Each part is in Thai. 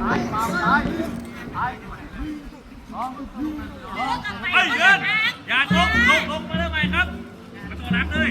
ไอ้เดินอย่าลงลงลงมาเลยไหมครับมาตัวลังเลย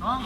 啊